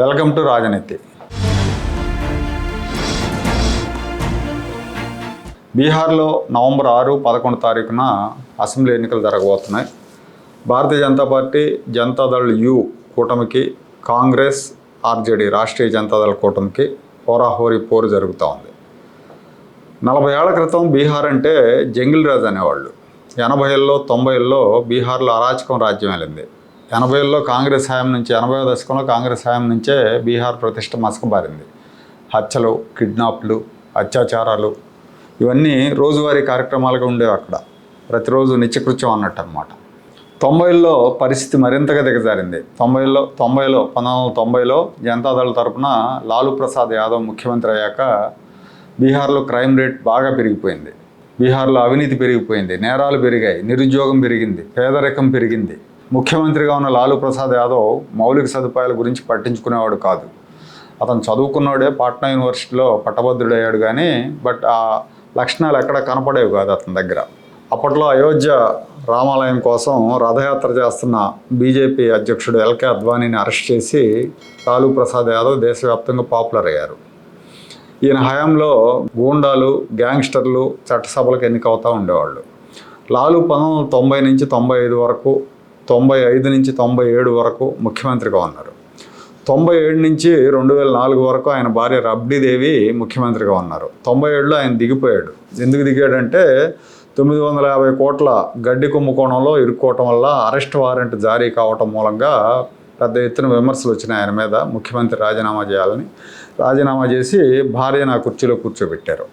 Welcome to రాజనీతి. బీహార్లో November ఆరు పదకొండు తారీఖున అసెంబ్లీ ఎన్నికలు జరగబోతున్నాయి. భారతీయ జనతా పార్టీ జనతాదళ్ యు కూటమికి కాంగ్రెస్ ఆర్జేడీ రాష్ట్రీయ జనతాదళ కూటమికి హోరాహోరీ పోరు జరుగుతూ ఉంది. నలభై ఏళ్ళ క్రితం బీహార్ అంటే జంగిల్ రాజ్ అనేవాళ్ళు. ఎనభైల్లో తొంభైల్లో బీహార్లో అరాచకం రాజ్యం వెళ్ళింది ఎనభైల్లో కాంగ్రెస్ హయాం నుంచి ఎనభై దశకంలో కాంగ్రెస్ హయాం నుంచే బీహార్ ప్రతిష్ట మసకబారింది. హత్యలు కిడ్నాప్లు అత్యాచారాలు ఇవన్నీ రోజువారీ కార్యక్రమాలుగా ఉండేవి అక్కడ. ప్రతిరోజు నిత్యకృత్యం అన్నట్టు అనమాట తొంభైల్లో పరిస్థితి మరింతగా దిగజారింది. తొంభైలో తొంభైలో పంతొమ్మిది వందల తొంభైలో జనతాదళ తరపున లాలూ ప్రసాద్ యాదవ్ ముఖ్యమంత్రి అయ్యాక బీహార్లో క్రైమ్ రేట్ బాగా పెరిగిపోయింది. బీహార్లో అవినీతి పెరిగిపోయింది. నేరాలు పెరిగాయి. నిరుద్యోగం పెరిగింది. పేదరికం పెరిగింది. ముఖ్యమంత్రిగా ఉన్న లాలూ ప్రసాద్ యాదవ్ మౌలిక సదుపాయాల గురించి పట్టించుకునేవాడు కాదు. అతను చదువుకున్నాడే పాట్నా యూనివర్సిటీలో పట్టభద్రుడయ్యాడు కానీ బట్ ఆ లక్షణాలు ఎక్కడ కనపడేవి కాదు అతని దగ్గర. అప్పట్లో అయోధ్య రామాలయం కోసం రథయాత్ర చేస్తున్న బీజేపీ అధ్యక్షుడు ఎల్కే అద్వానీని అరెస్ట్ చేసి లాలూ ప్రసాద్ యాదవ్ దేశవ్యాప్తంగా పాపులర్ అయ్యారు. ఈయన హయాంలో గూండాలు గ్యాంగ్స్టర్లు చట్టసభలకు ఎన్నికవుతూ ఉండేవాళ్ళు. లాలూ పంతొమ్మిది వందల తొంభై నుంచి తొంభై ఐదు వరకు తొంభై ఐదు నుంచి తొంభై ఏడు వరకు ముఖ్యమంత్రిగా ఉన్నారు. తొంభై ఏడు నుంచి రెండు వేల నాలుగు వరకు ఆయన భార్య రబ్డీదేవి ముఖ్యమంత్రిగా ఉన్నారు. తొంభై ఏడులో ఆయన దిగిపోయాడు. ఎందుకు దిగాడంటే తొమ్మిది వందల యాభై కోట్ల గడ్డి కుంభకోణంలో ఇరుక్కోవటం వల్ల అరెస్ట్ వారెంట్ జారీ కావటం మూలంగా పెద్ద ఎత్తున విమర్శలు వచ్చినాయి ఆయన మీద. ముఖ్యమంత్రి రాజీనామా చేయాలని రాజీనామా చేసి భార్య నా కుర్చీలో కూర్చోబెట్టారు.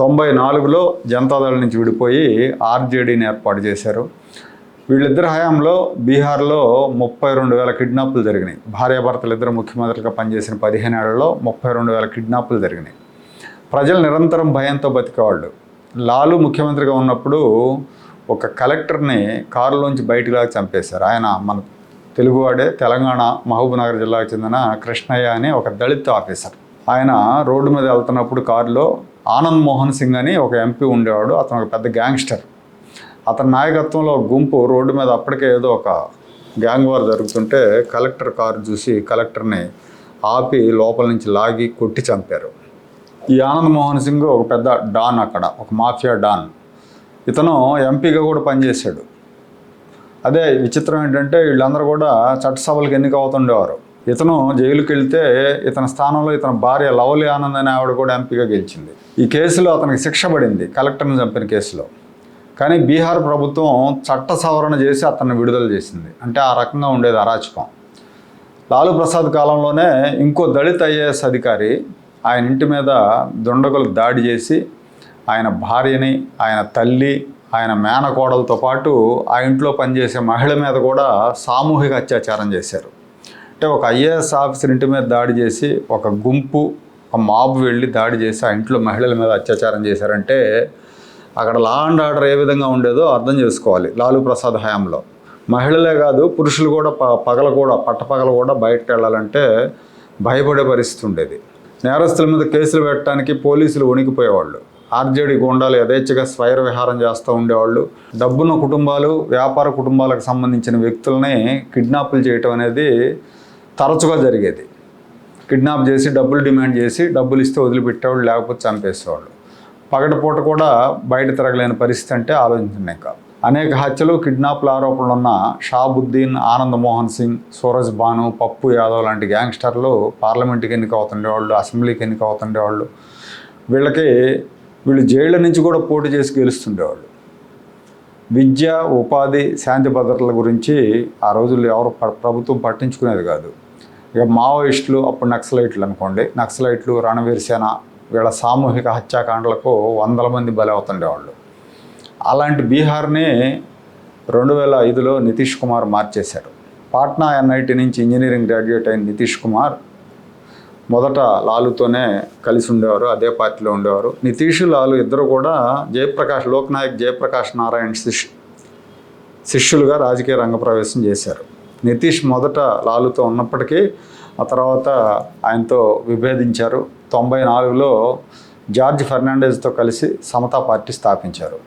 తొంభై నాలుగులో జనతాదళ నుంచి విడిపోయి ఆర్జేడీని ఏర్పాటు చేశారు. వీళ్ళిద్దరి హయాంలో బీహార్లో ముప్పై రెండు వేల కిడ్నాప్లు జరిగినాయి. భార్యాభర్తలు ఇద్దరు ముఖ్యమంత్రిగా పనిచేసిన పదిహేను ఏళ్ళలో ముప్పై రెండు వేల కిడ్నాప్లు జరిగినాయి. ప్రజలు నిరంతరం భయంతో బతికేవాళ్ళు. లాలు ముఖ్యమంత్రిగా ఉన్నప్పుడు ఒక కలెక్టర్ని కారులోంచి బయటకు లాగా చంపేశారు. ఆయన మన తెలుగువాడే తెలంగాణ మహబూబ్నగర్ జిల్లాకు చెందిన కృష్ణయ్య అని ఒక దళిత ఆఫీసర్. ఆయన రోడ్డు మీద వెళ్తున్నప్పుడు కారులో ఆనంద్ మోహన్ సింగ్ అని ఒక ఎంపీ ఉండేవాడు. అతను ఒక పెద్ద గ్యాంగ్స్టర్. అతని నాయకత్వంలో గుంపు రోడ్డు మీద అప్పటికే ఏదో ఒక గ్యాంగ్ వార్ జరుగుతుంటే కలెక్టర్ కారు చూసి కలెక్టర్ని ఆపి లోపల నుంచి లాగి కొట్టి చంపారు. ఈ ఆనంద్ మోహన్ సింగ్ ఒక పెద్ద డాన్ అక్కడ ఒక మాఫియా డాన్. ఇతను ఎంపీగా కూడా పనిచేశాడు. అదే విచిత్రం ఏంటంటే వీళ్ళందరూ కూడా చట్టసభలకు ఎన్నిక అవుతుండేవారు. ఇతను జైలుకి వెళ్తే ఇతని స్థానంలో ఇతని భార్య లవలి ఆనంద్ అనే ఆవిడ కూడా ఎంపీగా గెలిచింది. ఈ కేసులో అతనికి శిక్ష పడింది కలెక్టర్ని చంపిన కేసులో. కానీ బీహార్ ప్రభుత్వం చట్ట సవరణ చేసి అతన్ని విడుదల చేసింది. అంటే ఆ రకంగా ఉండేది అరాచకం. లాలూ ప్రసాద్ కాలంలోనే ఇంకో దళిత ఐఏఎస్ అధికారి ఆయన ఇంటి మీద దుండగులు దాడి చేసి ఆయన భార్యని ఆయన తల్లి ఆయన మేనకోడలతో పాటు ఆ ఇంట్లో పనిచేసే మహిళ మీద కూడా సామూహిక అత్యాచారం చేశారు. అంటే ఒక ఐఏఎస్ ఆఫీసర్ ఇంటి మీద దాడి చేసి ఒక గుంపు ఒక మాబ్ వెళ్ళి దాడి చేసి ఆ ఇంట్లో మహిళల మీద అత్యాచారం చేశారంటే అక్కడ లా అండ్ ఆర్డర్ ఏ విధంగా ఉండేదో అర్థం చేసుకోవాలి. లాలూ ప్రసాద్ హయాంలో. మహిళలే కాదు పురుషులు కూడా ప పగల కూడా పట్టపగల కూడా బయటకు వెళ్ళాలంటే భయపడే పరిస్థితి ఉండేది. నేరస్తుల మీద కేసులు పెట్టడానికి పోలీసులు వణికిపోయేవాళ్ళు. ఆర్జేడీ గుండాలు యథేచ్ఛగా స్వైర విహారం చేస్తూ ఉండేవాళ్ళు. డబ్బున్న కుటుంబాలు వ్యాపార కుటుంబాలకు సంబంధించిన వ్యక్తుల్ని కిడ్నాపులు చేయటం అనేది తరచుగా జరిగేది. కిడ్నాప్ చేసి డబ్బులు డిమాండ్ చేసి డబ్బులు ఇస్తే వదిలిపెట్టేవాళ్ళు లేకపోతే చంపేసేవాళ్ళు. పగటిపూట కూడా బయట తిరగలేని పరిస్థితి అంటే ఆలోచించండి ఇంకా. అనేక హత్యలు కిడ్నాప్ల ఆరోపణలు ఉన్న షాబుద్దీన్ ఆనంద్ మోహన్ సింగ్ సూరజ్ బాను పప్పు యాదవ్ లాంటి గ్యాంగ్స్టర్లు పార్లమెంట్కి ఎన్నిక అవుతుండేవాళ్ళు అసెంబ్లీకి ఎన్నిక అవుతుండేవాళ్ళు వీళ్ళకి వీళ్ళు జైళ్ళ నుంచి కూడా పోటీ చేసి గెలుస్తుండేవాళ్ళు విద్య ఉపాధి శాంతి భద్రతల గురించి ఆ రోజుల్లో ఎవరు ప- ప్రభుత్వం పట్టించుకునేది కాదు. ఇక మావోయిస్టులు అప్పుడు నక్సలైట్లు అనుకోండి. నక్సలైట్లు రణవీర్ సేన వీళ్ళ సామూహిక హత్యాకాండలకు వందల మంది బలవుతుండేవాళ్ళు. అవుతుండేవాళ్ళు అలాంటి బీహార్ని రెండు వేల ఐదులో నితీష్ కుమార్ మార్చేశారు. పాట్నా ఎన్ఐటి నుంచి ఇంజనీరింగ్ గ్రాడ్యుయేట్ అయిన నితీష్ కుమార్ మొదట లాలుతోనే కలిసి ఉండేవారు అదే పార్టీలో ఉండేవారు. నితీష్ లాలు ఇద్దరు కూడా జయప్రకాష్ లోక్నాయక్ జయప్రకాష్ నారాయణ్ శిష్ శిష్యులుగా రాజకీయ రంగ ప్రవేశం చేశారు. నితీష్ మొదట లాలుతో ఉన్నప్పటికీ ఆ తర్వాత ఆయనతో విభేదించారు. తొంభై నాలుగులో జార్జ్ ఫెర్నాండెజ్తో కలిసి సమతా పార్టీ స్థాపించారు.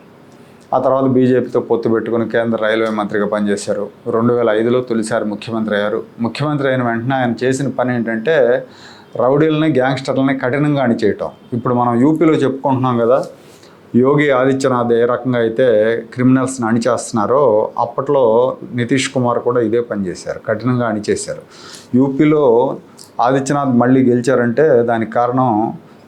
ఆ తర్వాత బీజేపీతో పొత్తు పెట్టుకుని కేంద్ర రైల్వే మంత్రిగా పనిచేశారు. రెండు వేల ఐదులో తొలిసారి ముఖ్యమంత్రి అయ్యారు. ముఖ్యమంత్రి అయిన వెంటనే ఆయన చేసిన పని ఏంటంటే రౌడీలని గ్యాంగ్స్టర్లని కఠినంగా అణిచేయటం. ఇప్పుడు మనం యూపీలో చెప్పుకుంటున్నాం కదా యోగి ఆదిత్యనాథ్ ఏ రకంగా అయితే క్రిమినల్స్ని అణిచేస్తున్నారో అప్పట్లో నితీష్ కుమార్ కూడా ఇదే పనిచేశారు కఠినంగా అణిచేశారు. యూపీలో ఆదిత్యనాథ్ మళ్ళీ గెలిచారంటే దానికి కారణం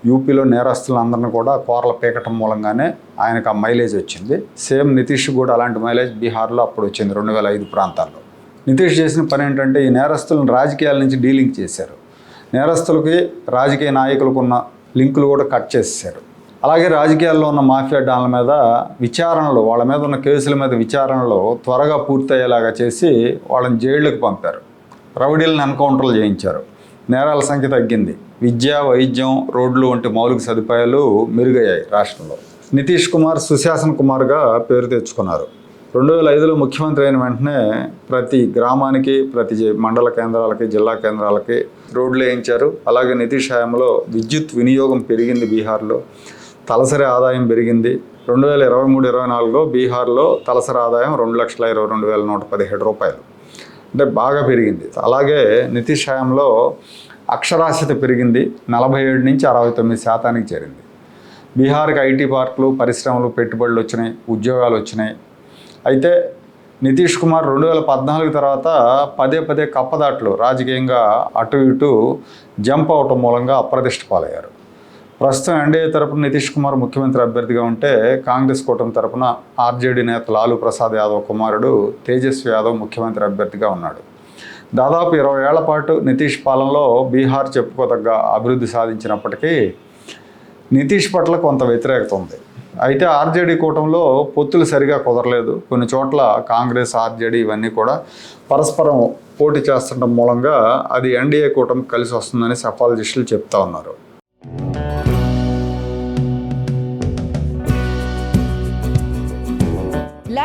యూపీలో నేరస్తులందరినీ కూడా కోరల పీకటం మూలంగానే ఆయనకు ఆ మైలేజ్ వచ్చింది. సేమ్ నితీష్ కూడా అలాంటి మైలేజ్ బీహార్లో అప్పుడు వచ్చింది రెండు వేల ఐదు ప్రాంతాల్లో. నితీష్ చేసిన పని ఏంటంటే ఈ నేరస్తులను రాజకీయాల నుంచి డీలింగ్ చేశారు. నేరస్తులకి రాజకీయ నాయకులకు ఉన్న లింకులు కూడా కట్ చేసేసారు అలాగే రాజకీయాల్లో ఉన్న మాఫియా డాన్ల మీద విచారణలు వాళ్ళ మీద ఉన్న కేసుల మీద విచారణలు త్వరగా పూర్తయ్యేలాగా చేసి వాళ్ళని జైళ్ళకు పంపారు. రౌడీలను ఎన్కౌంటర్లు చేయించారు. నేరాల సంఖ్య తగ్గింది. విద్య వైద్యం రోడ్లు వంటి మౌలిక సదుపాయాలు మెరుగయ్యాయి రాష్ట్రంలో. నితీష్ కుమార్ సుశాసన్ కుమార్గా పేరు తెచ్చుకున్నారు. రెండు వేల ఐదులో ముఖ్యమంత్రి అయిన వెంటనే ప్రతి గ్రామానికి ప్రతి జి- మండల కేంద్రాలకి జిల్లా కేంద్రాలకి రోడ్లు వేయించారు. అలాగే నితీష్ హయాంలో విద్యుత్ వినియోగం పెరిగింది బీహార్లో తలసరి ఆదాయం పెరిగింది. రెండు వేల ఇరవై మూడు ఇరవై నాలుగులో బీహార్లో తలసరి ఆదాయం రెండు లక్షల ఇరవై రెండు వేల నూట పదిహేడు రూపాయలు. అంటే బాగా పెరిగింది. అలాగే నితీష్ హయాంలో అక్షరాస్యత పెరిగింది. నలభై ఏడు నుంచి అరవై తొమ్మిది శాతానికి చేరింది. బీహార్కి ఐటీ పార్కులు పరిశ్రమలు పెట్టుబడులు వచ్చినాయి ఉద్యోగాలు వచ్చినాయి. అయితే నితీష్ కుమార్ రెండు వేల పద్నాలుగు తర్వాత పదే పదే కప్పదాట్లు రాజకీయంగా అటు ఇటు జంప్ అవటం మూలంగా అప్రదిష్ట పాలయ్యారు. ప్రస్తుతం ఎన్డీఏ తరపున నితీష్ కుమార్ ముఖ్యమంత్రి అభ్యర్థిగా ఉంటే కాంగ్రెస్ కూటమి తరపున ఆర్జేడీ నేత లాలూ ప్రసాద్ యాదవ్ కుమారుడు తేజస్వి యాదవ్ ముఖ్యమంత్రి అభ్యర్థిగా ఉన్నాడు. దాదాపు ఇరవై ఏళ్ళ పాటు నితీష్ పాలనలో బీహార్ చెప్పుకోదగ్గ అభివృద్ధి సాధించినప్పటికీ నితీష్ పట్ల కొంత వ్యతిరేకత ఉంది. అయితే ఆర్జేడీ కూటంలో పొత్తులు సరిగా కుదరలేదు. కొన్ని చోట్ల కాంగ్రెస్ ఆర్జేడీ ఇవన్నీ కూడా పరస్పరం పోటీ చేస్తుండడం మూలంగా అది ఎన్డీఏ కూటమి కలిసి వస్తుందని సఫాలజిస్టులు చెప్తా ఉన్నారు.